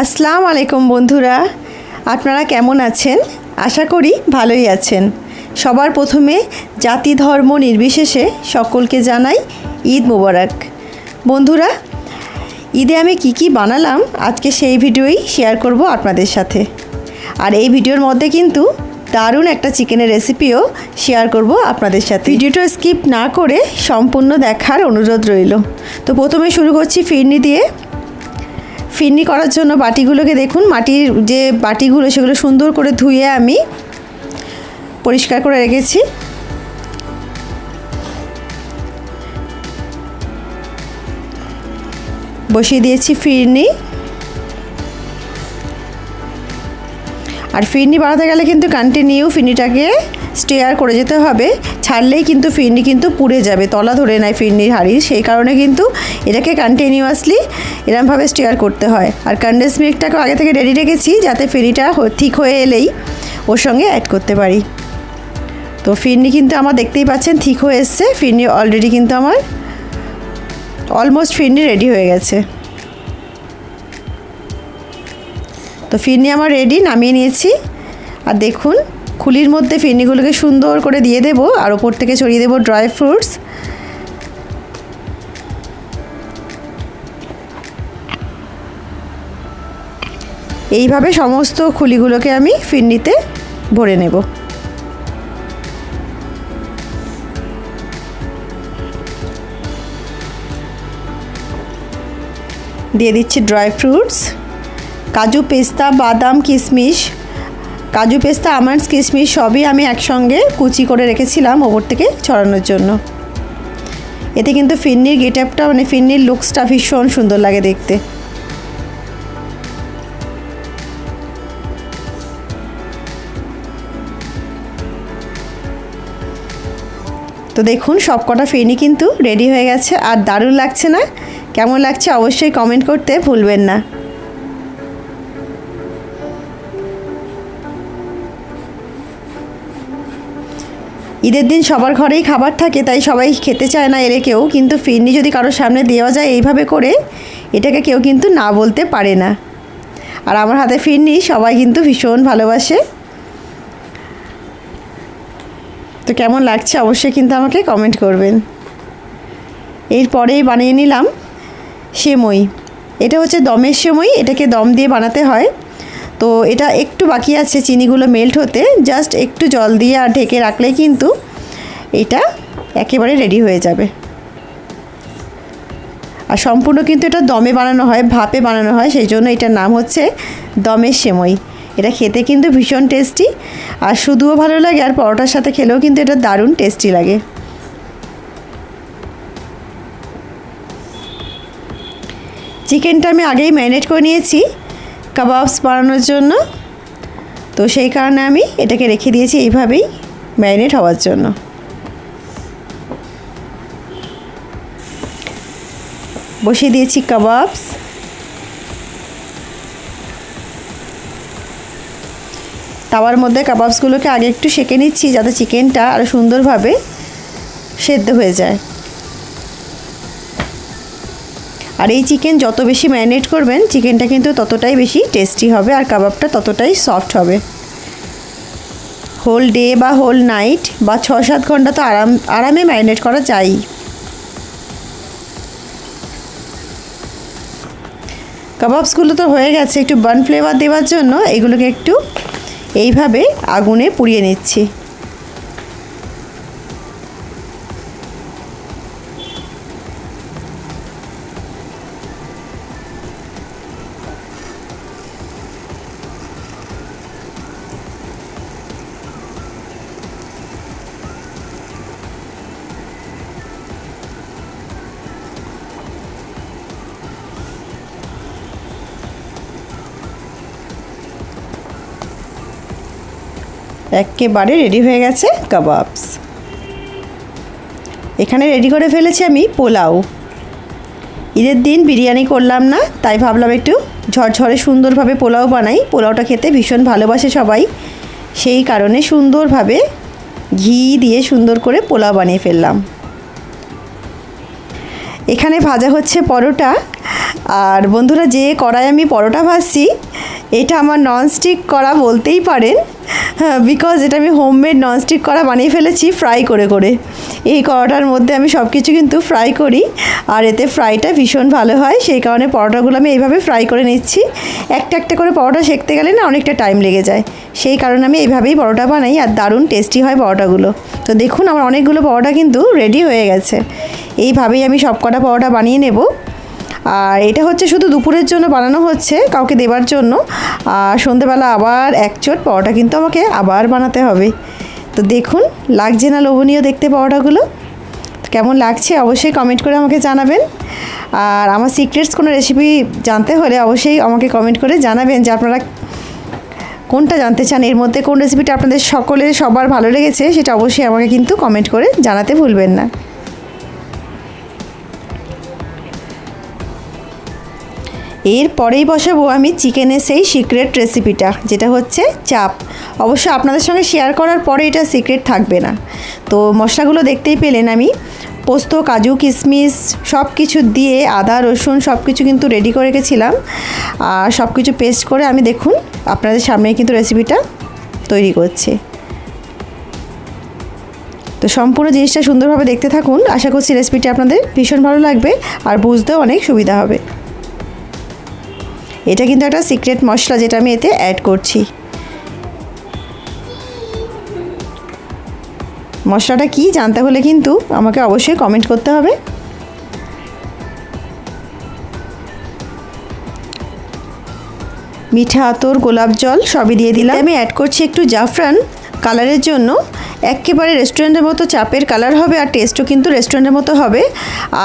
আসসালামু আলাইকুম বন্ধুরা। আপনারা কেমন আছেন? আশা করি ভালোই আছেন। সবার প্রথমে জাতি ধর্ম নির্বিশেষে সকলকে জানাই ঈদ মোবারক। বন্ধুরা, ঈদে আমি কি কি বানালাম আজকে সেই ভিডিওই শেয়ার করব আপনাদের সাথে। আর এই ভিডিওর মধ্যে কিন্তু দারুণ একটা চিকেনের রেসিপিও শেয়ার করব আপনাদের সাথে। ভিডিওটা স্কিপ না করে সম্পূর্ণ দেখার অনুরোধ রইল। তো প্রথমে শুরু করছি ফিরনি দিয়ে। ফিরনি করার জন্য বাটিগুলোকে দেখুন, মাটির যে বাটিগুলো, সেগুলো সুন্দর করে ধুয়ে আমি পরিষ্কার করে রেখেছি। বসিয়ে দিয়েছি ফিরনি। আর ফিরনি বানাতে গেলে কিন্তু কন্টিনিউ ফিরনিটাকে স্টেয়ার করে যেতে হবে। ছাড়লেই কিন্তু ফিরনি কিন্তু পুড়ে যাবে, তলা ধরে নেয় ফিরনির হাড়ির সেই কারণে কিন্তু এটাকে কন্টিনিউয়াসলি এরমভাবে স্টেয়ার করতে হয়। আর কন্ডেন্স মিল্কটাকে আগে থেকে রেডি রেখেছি, যাতে ফিরনিটা ঠিক হয়ে এলেই ওর সঙ্গে অ্যাড করতে পারি। তো ফিরনি কিন্তু আমার দেখতেই পাচ্ছেন ঠিক হয়ে এসছে। ফিরনি অলরেডি কিন্তু আমার অলমোস্ট ফিরনি রেডি হয়ে গেছে। তো ফিরনি আমার রেডি নামিয়ে নিয়েছি। আর দেখুন খুলির মধ্যে ফিরনিগুলোকে সুন্দর করে দিয়ে দেব আর ওপর থেকে ছড়িয়ে দেব ড্রাই ফ্রুটস। এইভাবে সমস্ত খুলিগুলোকে আমি ফিরনিতে ভরে নেব। দিয়ে দিচ্ছি ড্রাই ফ্রুটস, কাজু, পেস্তা, বাদাম, কিশমিশ কাজু পেস্তা, আমন্ডস, কিশমিশ সবই আমি একসঙ্গে কুচি করে রেখেছিলাম ওপর থেকে ছড়ানোর জন্য। এতে কিন্তু ফিন্নির গেট আপটা মানে ফিন্নির লুকসটা ভীষণ সুন্দর লাগে দেখতে। তো দেখুন সব কটা ফিরনি কিন্তু রেডি হয়ে গেছে। আর দারুণ লাগছে না? কেমন লাগছে অবশ্যই কমেন্ট করতে ভুলবেন না। ঈদের দিন সবার ঘরেই খাবার থাকে, তাই সবাই খেতে চায় না এলে কেউ। কিন্তু ফিরনি যদি কারোর সামনে দেওয়া যায় এইভাবে করে, এটাকে কেউ কিন্তু না বলতে পারে না। আর আমার হাতে ফিরনি, সবাই কিন্তু ভীষণ ভালোবাসে। তো কেমন লাগছে অবশ্যই কিন্তু আমাকে কমেন্ট করবেন। এরপরেই বানিয়ে নিলাম সেমই। এটা হচ্ছে দমের সেমই, এটাকে দম দিয়ে বানাতে হয়। তো এটা একটু বাকি আছে চিনিগুলো মেল্ট হতে। জাস্ট একটু জল দিয়ে আর ঢেকে রাখলে কিন্তু এটা একেবারে রেডি হয়ে যাবে। আর সম্পূর্ণ কিন্তু এটা দমে বানানো হয়, ভাপে বানানো হয়, সেই জন্য এটার নাম হচ্ছে দমের সেমই। এটা খেতে কিন্তু ভীষণ টেস্টি আর শুধুও ভালো লাগে আর পরোটার সাথে খেলেও কিন্তু এটা দারুণ টেস্টি লাগে। চিকেনটা আমি আগেই ম্যারিনেট করে নিয়েছি। কাবাবস বানানোর জন্য। তো সেই কারণে আমি এটাকে রেখে দিয়েছি এইভাবেই ম্যারিনেট হওয়ার জন্য। বসিয়ে দিয়েছি কাবাবস। তাওয়ার মধ্যে কাবাবসগুলোকে আগে একটু সেঁকে নিচ্ছি যাতে চিকেনটা আরও সুন্দরভাবে সেদ্ধ হয়ে যায়। আর এই চিকেন যত বেশি ম্যারিনেট করবেন, চিকেনটা কিন্তু ততটাই বেশি টেস্টি হবে আর কাবাবটা ততটাই সফট হবে। হোল ডে বা হোল নাইট বা ছ সাত ঘণ্টা তো আরাম, আরামে ম্যারিনেট করা যায়। কাবাবসগুলো তো হয়ে গেছে, একটু বার্ন ফ্লেভার দেওয়ার জন্য এগুলোকে একটু এইভাবে আগুনে পুড়িয়ে নিচ্ছি। একেবারে রেডি হয়ে গেছে কাবাবস। এখানে রেডি করে ফেলেছি আমি পোলাও। ঈদের দিন বিরিয়ানি করলাম না, তাই ভাবলাম একটু ঝরঝরে সুন্দরভাবে পোলাও বানাই। পোলাওটা খেতে ভীষণ ভালোবাসে সবাই। সেই কারণে সুন্দরভাবে ঘি দিয়ে সুন্দর করে পোলাও বানিয়ে ফেললাম। এখানে ভাজা হচ্ছে পরোটা। আর বন্ধুরা, যে কড়াই আমি পরোটা ভাজছি এটা আমার ননস্টিক করা বলতেই পারেন। হ্যাঁ বিকজ এটা আমি হোমমেড ননস্টিক করা বানিয়ে ফেলেছি ফ্রাই করে করে। এই কড়াটার মধ্যে আমি সব কিছু কিন্তু ফ্রাই করি, আর এতে ফ্রাইটা ভীষণ ভালো হয়, সেই কারণে পরোটাগুলো আমি এইভাবে ফ্রাই করে নিচ্ছি। একটা একটা করে পরোটা সেঁকতে গেলে না অনেকটা টাইম লেগে যায়। সেই কারণে আমি এইভাবেই পরোটা বানাই, আর দারুণ টেস্টি হয় পরোটাগুলো। তো দেখুন, আমার অনেকগুলো পরোটা কিন্তু রেডি হয়ে গেছে। এইভাবেই আমি সব কটা পরোটা বানিয়ে নেব। আর এটা হচ্ছে শুধু দুপুরের জন্য বানানো হচ্ছে, কাউকে দেবার জন্য। আর সন্ধেবেলা আবার এক চোট পরোটা কিন্তু আমাকে আবার বানাতে হবে। তো দেখুন, লাগছে না লোভনীয় দেখতে পরোটাগুলো? কেমন লাগছে অবশ্যই কমেন্ট করে আমাকে জানাবেন। আর আমার সিক্রেটস কোনো রেসিপি জানতে হলে অবশ্যই আমাকে কমেন্ট করে জানাবেন যে আপনারা কোনটা জানতে চান, এর মধ্যে কোন রেসিপিটা আপনাদের সকলের সবার ভালো লেগেছে সেটা অবশ্যই আমাকে কিন্তু কমেন্ট করে জানাতে ভুলবেন না। এরপরেই বসাবো আমি চিকেনের সেই সিক্রেট রেসিপিটা যেটা হচ্ছে চাপ। অবশ্য আপনাদের সঙ্গে শেয়ার করার পরে এটা সিক্রেট থাকবে না। তো মশলাগুলো দেখতেই পেলেন আমি। পোস্ত, কাজু কিশমিশ সব কিছু দিয়ে আদা, রসুন সব কিছু কিন্তু রেডি করে রেখেছিলাম। আর সব কিছু পেস্ট করে আমি দেখুন, আপনাদের সামনে কিন্তু রেসিপিটা তৈরি করছি। তো সম্পূর্ণ জিনিসটা সুন্দরভাবে দেখতে থাকুন। আশা করছি রেসিপিটা আপনাদের ভীষণ ভালো লাগবে আর বুঝতেও অনেক সুবিধা হবে। এটা কিন্তু একটা সিক্রেট মশলা যেটা আমি এতে অ্যাড করছি। মশলাটা কি জানতে হলে কিন্তু আমাকে অবশ্যই কমেন্ট করতে হবে। মিঠা, আতর, গোলাপ জল সবই দিয়ে দিলাম। আমি অ্যাড করছি একটু জাফরান কালারের জন্য। একেবারে রেস্টুরেন্টের মতো চাপের কালার হবে আর টেস্টও কিন্তু রেস্টুরেন্টের মতো হবে।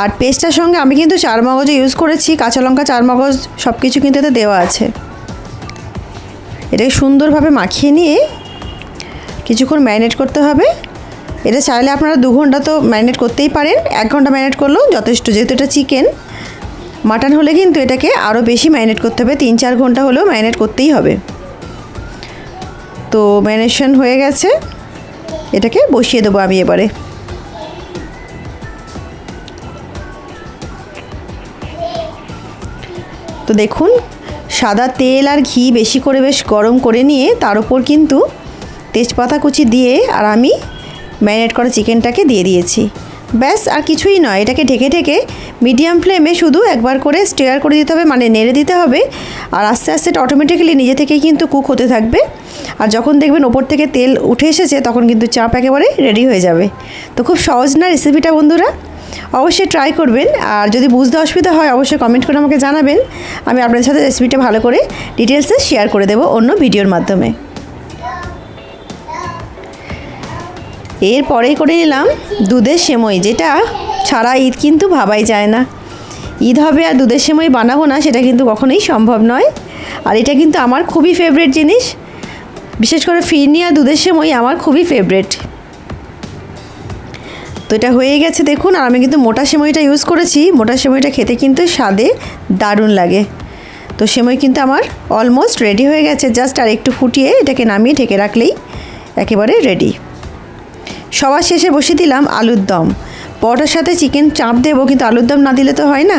আর পেস্টটার সঙ্গে আমি কিন্তু চার মগজও ইউজ করেছি, কাঁচা লঙ্কা চার মগজ সব কিছু কিন্তু এতে দেওয়া আছে। এটাকে সুন্দরভাবে মাখিয়ে নিয়ে কিছুক্ষণ ম্যারিনেট করতে হবে। এটা চাইলে আপনারা দু ঘণ্টা তো ম্যারিনেট করতেই পারেন, এক ঘণ্টা ম্যারিনেট করলেও যথেষ্ট। যেহেতু এটা চিকেন মাটন হলে কিন্তু এটাকে আরও বেশি ম্যারিনেট করতে হবে, তিন চার ঘণ্টা হলেও ম্যারিনেট করতেই হবে। তো ম্যারিনেশন হয়ে গেছে। এটাকে বসিয়ে দেবো আমি এবারে। তো দেখুন, সাদা তেল আর ঘি বেশি করে বেশ গরম করে নিয়ে তার উপর কিন্তু তেজপাতা কুচি দিয়ে আর আমি ম্যারিনেট করা চিকেনটাকে দিয়ে দিয়েছি। ব্যাস, আর কিছুই নয়। এটাকে ঢেকে ঢেকে মিডিয়াম ফ্লেমে শুধু একবার করে স্টেয়ার করে দিতে হবে মানে নেড়ে দিতে হবে। আর আস্তে আস্তে এটা অটোমেটিক্যালি নিজে থেকেই কিন্তু কুক হতে থাকবে। আর যখন দেখবেন ওপর থেকে তেল উঠে এসেছে, তখন কিন্তু চাপ একেবারে রেডি হয়ে যাবে। তো খুব সহজ না রেসিপিটা বন্ধুরা? অবশ্যই ট্রাই করবেন। আর যদি বুঝতে অসুবিধা হয়, অবশ্যই কমেন্ট করে আমাকে জানাবেন। আমি আপনাদের সাথে রেসিপিটা ভালো করে ডিটেলসে শেয়ার করে দেবো অন্য ভিডিওর মাধ্যমে। এরপরেই করে নিলাম দুধের সেমই, যেটা ছাড়া ঈদ কিন্তু ভাবাই যায় না। ঈদ হবে আর দুধের সেমই বানাবো না, সেটা কিন্তু কখনোই সম্ভব নয়। আর এটা কিন্তু আমার খুবই ফেভারিট জিনিস। বিশেষ করে ফিরনি আর দুধের সেমই আমার খুবই ফেভারিট তো এটা হয়ে গেছে দেখুন, আর আমি কিন্তু মোটা সেমইটা ইউজ করেছি। মোটা সেমইটা খেতে কিন্তু স্বাদে দারুণ লাগে। তো সেমই কিন্তু আমার অলমোস্ট রেডি হয়ে গেছে। জাস্ট আর একটু ফুটিয়ে এটাকে নামিয়ে ঢেকে রাখলেই একেবারে রেডি সবার শেষে বসিয়ে দিলাম আলুর দম। পরোটার সাথে চিকেন চাপ দেবো, কিন্তু আলুর দম না দিলে তো হয় না।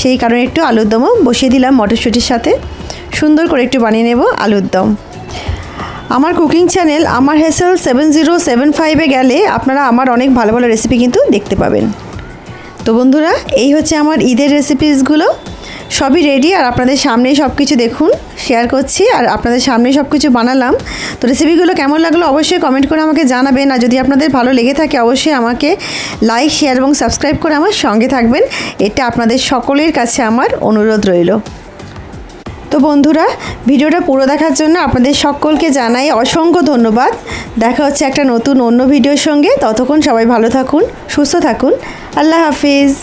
সেই কারণে একটু আলুর দমও বসিয়ে দিলাম মটরশুঁটির সাথে। সুন্দর করে একটু বানিয়ে নেব আলুর দম। আমার কুকিং চ্যানেল আমার হেসেল সেভেন জিরো সেভেন ফাইভে গেলে আপনারা আমার অনেক ভালো ভালো রেসিপি কিন্তু দেখতে পাবেন। তো বন্ধুরা, এই হচ্ছে আমার ঈদের রেসিপিসগুলো সবই রেডি আর আপনাদের সামনেই সব কিছু দেখুন শেয়ার করছি, আর আপনাদের সামনেই সব কিছু বানালাম। তো রেসিপিগুলো কেমন লাগল অবশ্যই কমেন্ট করে আমাকে জানাবেন, আর যদি আপনাদের ভালো লেগে থাকে অবশ্যই আমাকে লাইক শেয়ার এবং সাবস্ক্রাইব করে আমার সঙ্গে থাকবেন। এটা আপনাদের সকলের কাছে আমার অনুরোধ রইল। তো বন্ধুরা, ভিডিওটা পুরো দেখার জন্য আপনাদের সকলকে জানাই অসংখ্য ধন্যবাদ। দেখা হচ্ছে একটা নতুন অন্য ভিডিওর সঙ্গে। ততক্ষণ সবাই ভালো থাকুন, সুস্থ থাকুন। আল্লাহ হাফিজ।